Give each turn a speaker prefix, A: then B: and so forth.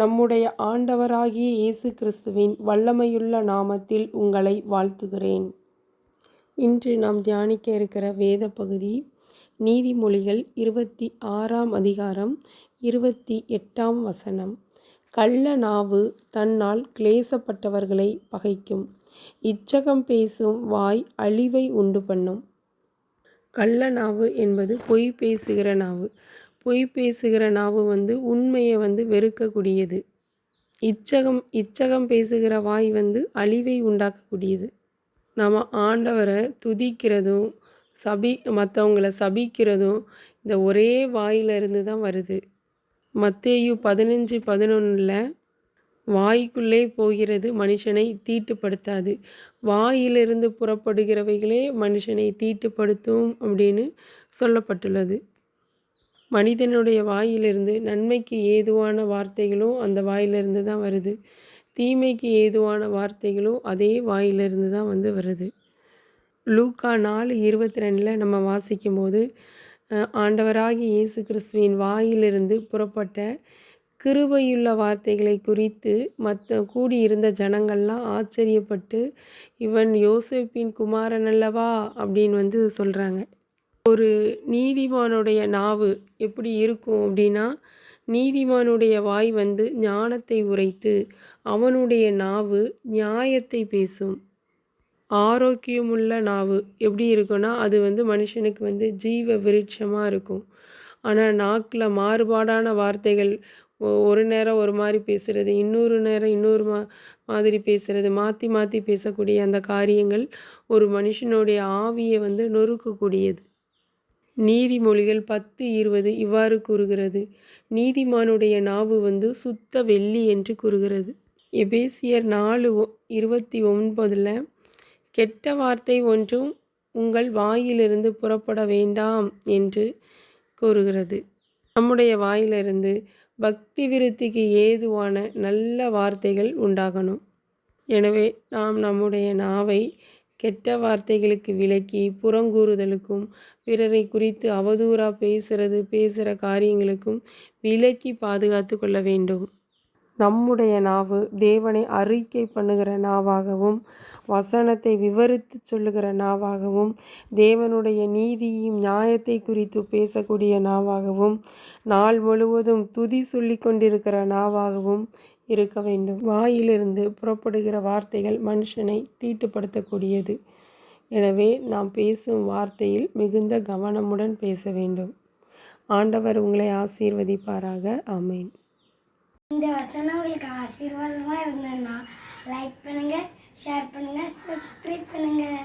A: நம்முடைய ஆண்டவராகிய இயேசு கிறிஸ்துவின் வல்லமையுள்ள நாமத்தில் உங்களை வாழ்த்துகிறேன். இன்று நாம் தியானிக்க இருக்கிற வேத பகுதி நீதிமொழிகள் இருபத்தி ஆறாம் அதிகாரம் இருபத்தி எட்டாம் வசனம். கள்ள நாவு தன்னால் கிளேசப்பட்டவர்களை பகைக்கும். இச்சகம் பேசும் வாய் அழிவை உண்டு பண்ணும். கள்ள நாவு என்பது பொய் பேசுகிற நாவு. பொய் பேசுகிற நாவு வந்து உண்மையை வந்து வெறுக்கக்கூடியது. இச்சகம் இச்சகம் பேசுகிற வாய் வந்து அழிவை உண்டாக்கக்கூடியது. நம்ம ஆண்டவரை துதிக்கிறதும் சபி மற்றவங்கள சபிக்கிறதும் இந்த ஒரே வாயிலிருந்து தான் வருது. மத்தேயு பதினஞ்சு பதினொன்றில் வாய்க்குள்ளே போகிறது மனுஷனை தீட்டுப்படுத்தாது. வாயிலிருந்து புறப்படுகிறவைகளே மனுஷனை தீட்டுப்படுத்தும் அப்படின்னு சொல்லப்பட்டுள்ளது. மனிதனுடைய வாயிலிருந்து நன்மைக்கு ஏதுவான வார்த்தைகளும் அந்த வாயிலிருந்து தான் வருது. தீமைக்கு ஏதுவான வார்த்தைகளும் அதே வாயிலிருந்து தான் வந்து வருது. லூக்கா நாலு இருபத்தி ரெண்டில் நம்ம வாசிக்கும்போது ஆண்டவராகி இயேசு கிறிஸ்துவின் வாயிலிருந்து புறப்பட்ட கிருபையுள்ள வார்த்தைகளை குறித்து மற்ற கூடியிருந்த ஜனங்கள்லாம் ஆச்சரியப்பட்டு இவன் யோசிப்பின் குமாரன் அல்லவா அப்படின்னு வந்து சொல்கிறாங்க ஒரு நீதிமானுடைய நாவு எப்படி இருக்கும் அப்படின்னா நீதிமானுடைய வாய் வந்து ஞானத்தை உரைத்து அவனுடைய நாவு நியாயத்தை பேசும். ஆரோக்கியமுள்ள நாவு எப்படி இருக்குன்னா அது வந்து மனுஷனுக்கு வந்து ஜீவ விருட்சமாக இருக்கும். ஆனால் நாக்கில் மாறுபாடான வார்த்தைகள் ஒரு நேரம் ஒரு மாதிரி பேசுகிறது இன்னொரு நேரம் இன்னொரு மா மாதிரி பேசுகிறது மாற்றி மாற்றி பேசக்கூடிய அந்த காரியங்கள் ஒரு மனுஷனுடைய ஆவியை வந்து நொறுக்கக்கூடியது. நீதிமொழிகள் பத்து இருபது இவ்வாறு கூறுகிறது. நீதிமானுடைய நாவு வந்து சுத்த வெள்ளி என்று கூறுகிறது. எபேசியர் நாலு இருபத்தி ஒன்பதில் கெட்ட வார்த்தை ஒன்றும் உங்கள் வாயிலிருந்து புறப்பட வேண்டாம் என்று கூறுகிறது. நம்முடைய வாயிலிருந்து பக்தி விருத்திக்கு ஏதுவான நல்ல வார்த்தைகள் உண்டாகணும். எனவே நாம் நம்முடைய நாவை கெட்ட வார்த்தைகளுக்கு விலக்கி புறங்கூறுதலுக்கும் பிறரை குறித்து அவதூறாக பேசுகிறது பேசுகிற காரியங்களுக்கும் விலக்கி பாதுகாத்து கொள்ள வேண்டும். நம்முடைய நாவு தேவனை அறிக்கை பண்ணுகிற நாவாகவும் வசனத்தை விவரித்து சொல்லுகிற நாவாகவும் தேவனுடைய நீதியும் நியாயத்தை குறித்து பேசக்கூடிய நாவாகவும் நாள் முழுவதும் துதி சொல்லி கொண்டிருக்கிற நாவாகவும் இருக்க வேண்டும். வாயிலிருந்து புறப்படுகிற வார்த்தைகள் மனுஷனை தீட்டுப்படுத்தக்கூடியது. எனவே நாம் பேசும் வார்த்தையில் மிகுந்த கவனமுடன் பேச வேண்டும். ஆண்டவர் உங்களை ஆசீர்வதிப்பாராக. ஆமேன்.
B: இந்த வசனம் உங்களுக்கு ஆசீர்வாதமாக இருந்ததுன்னா லைக் பண்ணுங்கள் ஷேர் பண்ணுங்கள் சப்ஸ்கிரைப் பண்ணுங்கள்